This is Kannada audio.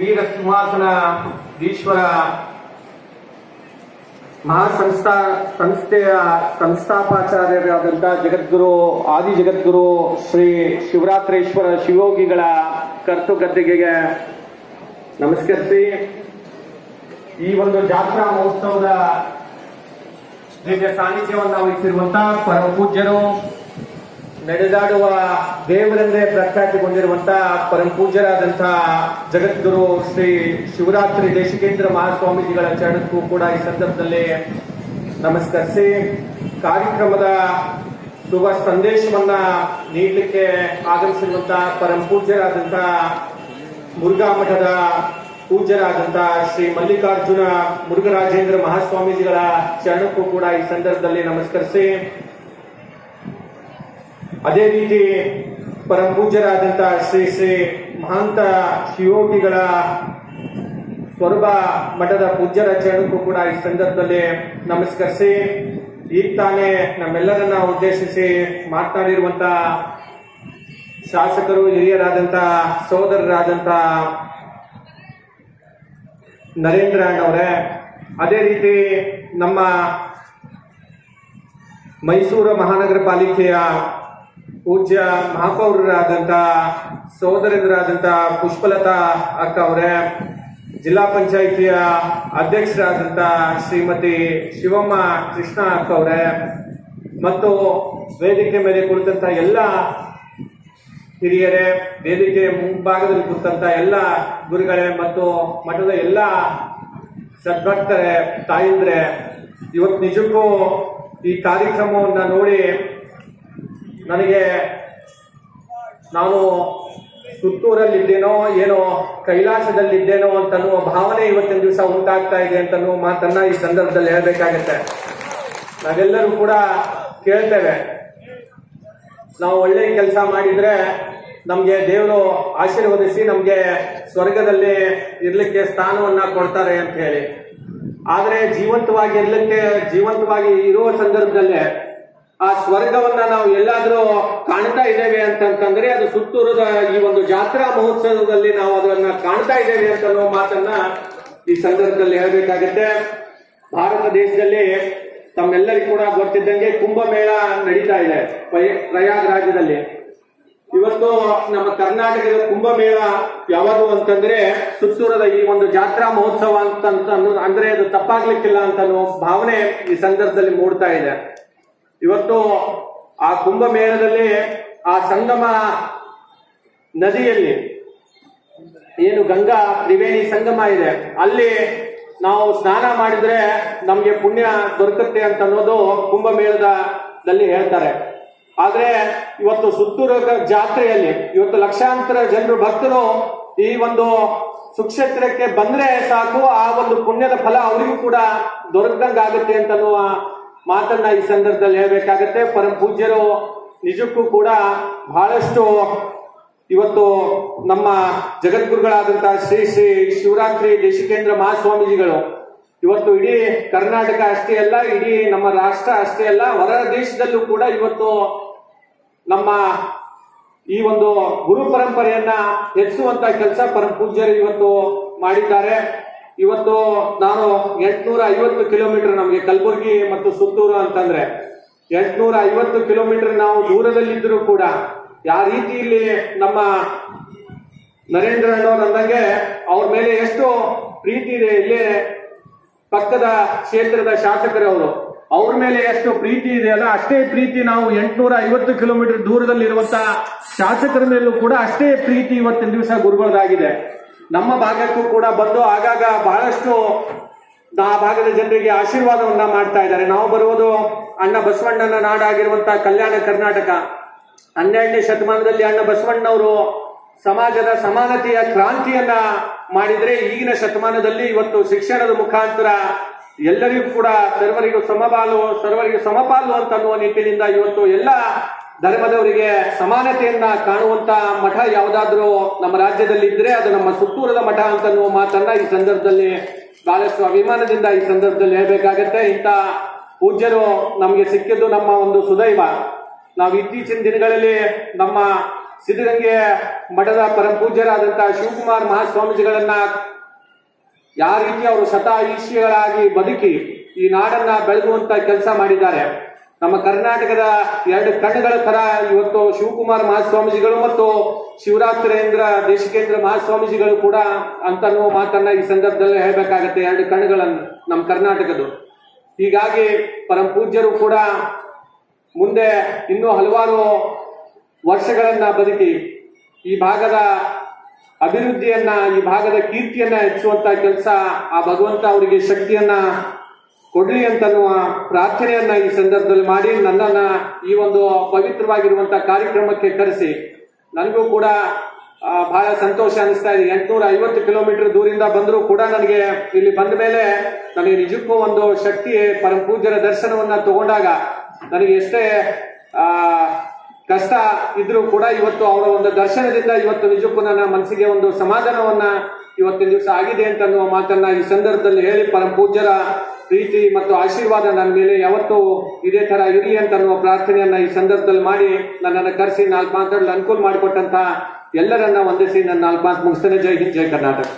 ವೀರ ಸಿಂಹಾಸನ ಈಶ್ವರ ಮಹಾಸಂಸ್ಥಾ ಸಂಸ್ಥೆಯ ಸಂಸ್ಥಾಪಾಚಾರ್ಯರಾದಂಥ ಜಗದ್ಗುರು, ಆದಿ ಜಗದ್ಗುರು ಶ್ರೀ ಶಿವರಾತ್ರೇಶ್ವರ ಶಿವಯೋಗಿಗಳ ಕರ್ತು ಗದ್ದೆಗೆ ನಮಸ್ಕರಿಸಿ. ಈ ಒಂದು ಜಾತ್ರಾ ಮಹೋತ್ಸವದ ದಿವ್ಯ ಸಾನ್ನಿಧ್ಯವನ್ನು ವಹಿಸಿರುವಂತಹ ಪರಮ ಪೂಜ್ಯರು ನಡೆದಾಡುವ ದೇವರೆಂದೇ ಪರಂ ಪೂಜ್ಯರಾದಂತಹ ಜಗದ್ಗುರು ಶ್ರೀ ಶಿವರಾತ್ರಿ ದೇಶಿಕೇಂದ್ರ ಮಹಾಸ್ವಾಮೀಜಿಗಳ ಚರಣಕ್ಕೂ ಕೂಡ ಈ ಸಂದರ್ಭದಲ್ಲಿ ನಮಸ್ಕರಿಸಿ. ಕಾರ್ಯಕ್ರಮದ ಶುಭ ಸಂದೇಶವನ್ನ ನೀಡಲಿಕ್ಕೆ ಆಗಮಿಸಿರುವಂತಹ ಪರಂ ಪೂಜ್ಯರಾದಂತಹ ಮುರುಘಾ ಮಠದ ಪೂಜ್ಯರಾದಂತಹ ಶ್ರೀ ಮಲ್ಲಿಕಾರ್ಜುನ ಮುರುಘರಾಜೇಂದ್ರ ಮಹಾಸ್ವಾಮೀಜಿಗಳ ಚರಣಕ್ಕೂ ಕೂಡ ಈ ಸಂದರ್ಭದಲ್ಲಿ ನಮಸ್ಕರಿಸಿ. ಅದೇ ರೀತಿ ಪರಮ ಪೂಜ್ಯರಾದಂತಹ ಶ್ರೀ ಶ್ರೀ ಮಹಾಂತ ಶಿವೋಪಿಗಳ ಸ್ವರೂಪ ಮಠದ ಪೂಜ್ಯರ ಚರಣಕ್ಕೂ ಕೂಡ ಈ ಸಂದರ್ಭದಲ್ಲಿ ನಮಸ್ಕರಿಸಿ, ಈಗ ತಾನೇ ನಮ್ಮೆಲ್ಲರನ್ನ ಉದ್ದೇಶಿಸಿ ಮಾತನಾಡಿರುವಂತಹ ಶಾಸಕರು ಹಿರಿಯರಾದಂತಹ ಸಹೋದರರಾದಂತಹ ನರೇಂದ್ರ ಅಣ್ಣವರೇ, ಅದೇ ರೀತಿ ನಮ್ಮ ಮೈಸೂರು ಮಹಾನಗರ ಪಾಲಿಕೆಯ ಪೂಜ್ಯ ಮಹಾಪೌರರಾದಂಥ ಸಹೋದರಿಂದರಾದಂತಹ ಪುಷ್ಪಲತಾ ಅಕ್ಕ ಅವರೇ ಜಿಲ್ಲಾ ಪಂಚಾಯಿತಿಯ ಅಧ್ಯಕ್ಷರಾದಂಥ ಶ್ರೀಮತಿ ಶಿವಮ್ಮ ಕೃಷ್ಣ ಅಕ್ಕ ಅವರೇ ಮತ್ತು ವೇದಿಕೆ ಮೇಲೆ ಕುಳಿತಂತ ಎಲ್ಲ ಹಿರಿಯರೇ, ವೇದಿಕೆ ಮುಂಭಾಗದಲ್ಲಿ ಕುರಿತಂತ ಎಲ್ಲ ಗುರುಗಳೇ ಮತ್ತು ಮಠದ ಎಲ್ಲ ಸದ್ಭಕ್ತರೇ, ತಾಯಿಂದ್ರೆ, ಇವತ್ತು ನಿಜಕ್ಕೂ ಈ ಕಾರ್ಯಕ್ರಮವನ್ನು ನೋಡಿ ನನಗೆ ನಾನು ಸುತ್ತೂರಲ್ಲಿದ್ದೇನೋ, ಏನೋ ಕೈಲಾಸದಲ್ಲಿದ್ದೇನೋ ಅಂತನ್ನುವ ಭಾವನೆ ಇವತ್ತಿನ ದಿವಸ ಉಂಟಾಗ್ತಾ ಇದೆ ಅಂತನ್ನುವ ಮಾತನ್ನ ಈ ಸಂದರ್ಭದಲ್ಲಿ ಹೇಳಬೇಕಾಗತ್ತೆ. ನಾವೆಲ್ಲರೂ ಕೂಡ ಕೇಳ್ತೇವೆ. ನಾವು ಒಳ್ಳೆ ಕೆಲಸ ಮಾಡಿದ್ರೆ ನಮ್ಗೆ ದೇವರು ಆಶೀರ್ವದಿಸಿ ನಮ್ಗೆ ಸ್ವರ್ಗದಲ್ಲಿ ಇರ್ಲಿಕ್ಕೆ ಸ್ಥಾನವನ್ನ ಕೊಡ್ತಾರೆ ಅಂತ ಹೇಳಿ. ಆದ್ರೆ ಜೀವಂತವಾಗಿ ಇರ್ಲಿಕ್ಕೆ, ಜೀವಂತವಾಗಿ ಇರುವ ಸಂದರ್ಭದಲ್ಲೇ ಆ ಸ್ವರ್ಗವನ್ನ ನಾವು ಎಲ್ಲಾದ್ರೂ ಕಾಣ್ತಾ ಇದ್ದೇವೆ ಅಂತಂತಂದ್ರೆ ಅದು ಸುತ್ತೂರದ ಈ ಒಂದು ಜಾತ್ರಾ ಮಹೋತ್ಸವದಲ್ಲಿ ನಾವು ಅದನ್ನ ಕಾಣ್ತಾ ಇದ್ದೇವೆ ಅಂತ ಅನ್ನೋ ಮಾತನ್ನ ಈ ಸಂದರ್ಭದಲ್ಲಿ ಹೇಳಬೇಕಾಗತ್ತೆ. ಭಾರತ ದೇಶದಲ್ಲಿ ತಮ್ಮೆಲ್ಲರಿಗೂ ಕೂಡ ಗೊತ್ತಿದ್ದಂಗೆ ಕುಂಭಮೇಳ ನಡೀತಾ ಇದೆ ಪ್ರಯಾಗ್ ರಾಜ್ಯದಲ್ಲಿ ಇವತ್ತು ನಮ್ಮ ಕರ್ನಾಟಕದ ಕುಂಭಮೇಳ ಯಾವುದು ಅಂತಂದ್ರೆ ಸುತ್ತೂರದ ಈ ಒಂದು ಜಾತ್ರಾ ಮಹೋತ್ಸವ ಅಂತ ಅಂದ್ರೆ ಅದು ತಪ್ಪಾಗ್ಲಿಕ್ಕಿಲ್ಲ ಅಂತ ಅನ್ನೋ ಭಾವನೆ ಈ ಸಂದರ್ಭದಲ್ಲಿ ಮೂಡ್ತಾ ಇದೆ. ಇವತ್ತು ಆ ಕುಂಭಮೇಳದಲ್ಲಿ ಆ ಸಂಗಮ ನದಿಯಲ್ಲಿ ಏನು ಗಂಗಾ ತ್ರಿವೇಣಿ ಸಂಗಮ ಇದೆ. ಅಲ್ಲಿ ನಾವು ಸ್ನಾನ ಮಾಡಿದ್ರೆ ನಮ್ಗೆ ಪುಣ್ಯ ದೊರಕುತ್ತೆ ಅಂತ ಅನ್ನೋದು ಕುಂಭಮೇಳದಲ್ಲಿ ಹೇಳ್ತಾರೆ. ಆದ್ರೆ ಇವತ್ತು ಸುತ್ತೂರು ಜಾತ್ರೆಯಲ್ಲಿ, ಇವತ್ತು ಲಕ್ಷಾಂತರ ಜನರು ಭಕ್ತರು ಈ ಒಂದು ಸುಕ್ಷೇತ್ರಕ್ಕೆ ಬಂದ್ರೆ ಸಾಕು, ಆ ಒಂದು ಪುಣ್ಯದ ಫಲ ಅವರಿಗೂ ಕೂಡ ದೊರಕದಂಗಾಗುತ್ತೆ ಅಂತ ಅನ್ನುವ ಮಾತನ್ನ ಈ ಸಂದರ್ಭದಲ್ಲಿ ಹೇಳಬೇಕಾಗತ್ತೆ. ಪರಮ ಪೂಜ್ಯರು ನಿಜಕ್ಕೂ ಕೂಡ ಬಹಳಷ್ಟು ಇವತ್ತು ನಮ್ಮ ಜಗದ್ಗುರುಗಳಾದಂತಹ ಶ್ರೀ ಶ್ರೀ ಶಿವರಾತ್ರಿ ದೇಶಿಕೇಂದ್ರ ಮಹಾಸ್ವಾಮೀಜಿಗಳು ಇವತ್ತು ಇಡೀ ಕರ್ನಾಟಕ ಅಷ್ಟೇ ಅಲ್ಲ, ಇಡೀ ನಮ್ಮ ರಾಷ್ಟ್ರ ಅಷ್ಟೇ ಅಲ್ಲ, ಹೊರ ದೇಶದಲ್ಲೂ ಕೂಡ ಇವತ್ತು ನಮ್ಮ ಈ ಒಂದು ಗುರು ಪರಂಪರೆಯನ್ನ ಹೆಚ್ಚಿಸುವಂತ ಕೆಲಸ ಪರಮ ಪೂಜ್ಯರು ಇವತ್ತು ಮಾಡಿದ್ದಾರೆ. ಇವತ್ತು ನಾನು ಎಂಟ್ನೂರ ಐವತ್ತು ಕಿಲೋಮೀಟರ್ ನಮಗೆ ಕಲಬುರಗಿ ಮತ್ತು ಸುತ್ತೂರು ಅಂತಂದ್ರೆ. ಎಂಟ್ನೂರ ಐವತ್ತು ಕಿಲೋಮೀಟರ್ ನಾವು ದೂರದಲ್ಲಿದ್ದರೂ ಕೂಡ ಯಾವ ರೀತಿ ಇಲ್ಲಿ ನಮ್ಮ ನರೇಂದ್ರ ಅಣ್ಣವ್ರು ಅಂದಂಗೆ ಅವ್ರ ಮೇಲೆ ಎಷ್ಟು ಪ್ರೀತಿ ಇದೆ ಇಲ್ಲಿ ಪಕ್ಕದ ಕ್ಷೇತ್ರದ ಶಾಸಕರವರು ಅವ್ರ. ಮೇಲೆ ಎಷ್ಟು ಪ್ರೀತಿ ಇದೆ ಅಲ್ಲ ಅಷ್ಟೇ ಪ್ರೀತಿ ನಾವು ಎಂಟ್ನೂರ ಐವತ್ತು ಕಿಲೋಮೀಟರ್ ದೂರದಲ್ಲಿರುವಂತಹ ಶಾಸಕರ ಮೇಲೂ ಕೂಡ ಅಷ್ಟೇ ಪ್ರೀತಿ ಇವತ್ತಿನ ದಿವಸ ಗುರುಗಳದಾಗಿದೆ. ನಮ್ಮ ಭಾಗಕ್ಕೂ ಕೂಡ ಬಂದು ಆಗಾಗ ಬಹಳಷ್ಟು ಆ ಭಾಗದ ಜನರಿಗೆ ಆಶೀರ್ವಾದವನ್ನ ಮಾಡ್ತಾ ಇದ್ದಾರೆ. ನಾವು ಬರುವುದು ಅಣ್ಣ ಬಸವಣ್ಣನ ನಾಡಾಗಿರುವಂತಹ ಕಲ್ಯಾಣ ಕರ್ನಾಟಕ. ಹನ್ನೆರಡನೇ ಶತಮಾನದಲ್ಲಿ ಅಣ್ಣ ಬಸವಣ್ಣವರು ಸಮಾಜದ ಸಮಾನತೆಯ ಕ್ರಾಂತಿಯನ್ನ ಮಾಡಿದ್ರೆ ಈಗಿನ ಶತಮಾನದಲ್ಲಿ ಇವತ್ತು ಶಿಕ್ಷಣದ ಮುಖಾಂತರ ಎಲ್ಲರಿಗೂ ಕೂಡ ಸರ್ವರಿಗೂ ಸಮಬಾಲು ಸರ್ವರಿಗೂ ಸಮಪಾಲು ಅಂತ ಅನ್ನುವ ನಿಟ್ಟಿನಿಂದ ಇವತ್ತು ಎಲ್ಲ ಧರ್ಮದವರಿಗೆ ಸಮಾನತೆಯನ್ನ ಕಾಣುವಂತ ಮಠ ಯಾವುದಾದ್ರೂ ನಮ್ಮ ರಾಜ್ಯದಲ್ಲಿ ಇದ್ರೆ ಅದು ನಮ್ಮ ಸುತ್ತೂರದ ಮಠ ಅಂತ ಮಾತನ್ನ ಈ ಸಂದರ್ಭದಲ್ಲಿ ಬಹಳಷ್ಟು ಅಭಿಮಾನದಿಂದ ಈ ಸಂದರ್ಭದಲ್ಲಿ ಹೇಳಬೇಕಾಗತ್ತೆ. ಇಂಥ ಪೂಜ್ಯರು ನಮಗೆ ಸಿಕ್ಕಿದ್ದು ನಮ್ಮ ಒಂದು ಸುದೈವ. ನಾವು ಇತ್ತೀಚಿನ ದಿನಗಳಲ್ಲಿ ನಮ್ಮ ಸಿದ್ಧಗಂಗೆ ಮಠದ ಪರಮ ಪೂಜ್ಯರಾದಂತಹ ಶಿವಕುಮಾರ್ ಮಹಾಸ್ವಾಮೀಜಿಗಳನ್ನ ಯಾವ ರೀತಿ ಅವರು ಶತಾಯುಷಿಗಳಾಗಿ ಬದುಕಿ ಈ ನಾಡನ್ನ ಬೆಳಗುವಂತ ಕೆಲಸ ಮಾಡಿದ್ದಾರೆ. ನಮ್ಮ ಕರ್ನಾಟಕದ ಎರಡು ಕಣ್ಣುಗಳ ತರ ಇವತ್ತು ಶಿವಕುಮಾರ್ ಮಹಾಸ್ವಾಮೀಜಿಗಳು ಮತ್ತು ಶಿವರಾತ್ರೇಂದ್ರ ದೇಶಿಕೇಂದ್ರ ಮಹಾಸ್ವಾಮೀಜಿಗಳು ಕೂಡ ಅಂತ ಮಾತನ್ನ ಈ ಸಂದರ್ಭದಲ್ಲಿ ಹೇಳ್ಬೇಕಾಗತ್ತೆ. ಎರಡು ಕಣ್ಣುಗಳನ್ನು ನಮ್ಮ ಕರ್ನಾಟಕದ್ದು. ಹೀಗಾಗಿ ಪರಮ ಪೂಜ್ಯರು ಕೂಡ ಮುಂದೆ ಇನ್ನೂ ಹಲವಾರು ವರ್ಷಗಳನ್ನ ಬದುಕಿ ಈ ಭಾಗದ ಅಭಿವೃದ್ಧಿಯನ್ನ, ಈ ಭಾಗದ ಕೀರ್ತಿಯನ್ನ ಹೆಚ್ಚುವಂತ ಕೆಲಸ ಆ ಭಗವಂತ ಅವರಿಗೆ ಶಕ್ತಿಯನ್ನ ಕೊಡ್ಲಿ ಅಂತನ್ನುವ ಪ್ರಾರ್ಥನೆಯನ್ನ ಈ ಸಂದರ್ಭದಲ್ಲಿ ಮಾಡಿ ನನ್ನನ್ನ ಈ ಒಂದು ಪವಿತ್ರವಾಗಿರುವಂತಹ ಕಾರ್ಯಕ್ರಮಕ್ಕೆ ಕರೆಸಿ. ನನಗೂ ಕೂಡ ಬಹಳ ಸಂತೋಷ ಅನಿಸ್ತಾ ಇದೆ. ಎಂಟುನೂರ ಐವತ್ತು ಕಿಲೋಮೀಟರ್ ದೂರಿಂದ ಬಂದರೂ ಕೂಡ ನನಗೆ ಇಲ್ಲಿ ಬಂದ ಮೇಲೆ ನನಗೆ ನಿಜಕ್ಕೂ ಒಂದು ಶಕ್ತಿ ಪರಮ ಪೂಜ್ಯರ ದರ್ಶನವನ್ನ ತಗೊಂಡಾಗ ನನಗೆ ಎಷ್ಟೇ ಕಷ್ಟ ಇದ್ರೂ ಕೂಡ ಇವತ್ತು ಅವರ ಒಂದು ದರ್ಶನದಿಂದ ಇವತ್ತು ನಿಜಕ್ಕೂ ನನ್ನ ಮನಸ್ಸಿಗೆ ಒಂದು ಸಮಾಧಾನವನ್ನ ಇವತ್ತಿನ ದಿವಸ ಆಗಿದೆ ಅಂತ ಅನ್ನುವ ಮಾತನ್ನ ಈ ಸಂದರ್ಭದಲ್ಲಿ ಹೇಳಿ ಪರಮ ಪೂಜ್ಯರ ಪ್ರೀತಿ ಮತ್ತು ಆಶೀರ್ವಾದ ನನ್ನ ಮೇಲೆ ಯಾವತ್ತೂ ಇದೇ ತರ ಇರಲಿ ಅಂತ ಅನ್ನುವ ಪ್ರಾರ್ಥನೆಯನ್ನ ಈ ಸಂದರ್ಭದಲ್ಲಿ ಮಾಡಿ ನನ್ನನ್ನು ಕರೆಸಿ ನಾಲ್ಕು ಮಾತಾಡಲು ಅನುಕೂಲ ಮಾಡಿಕೊಟ್ಟಂತ ಎಲ್ಲರನ್ನ ವಂದಿಸಿ ನನ್ನ ನಾಲ್ಕು ಮಾತು ಮುಗಿಸ್ತೇನೆ. ಜೈ ಹಿಂದ್, ಜೈ ಕರ್ನಾಟಕ.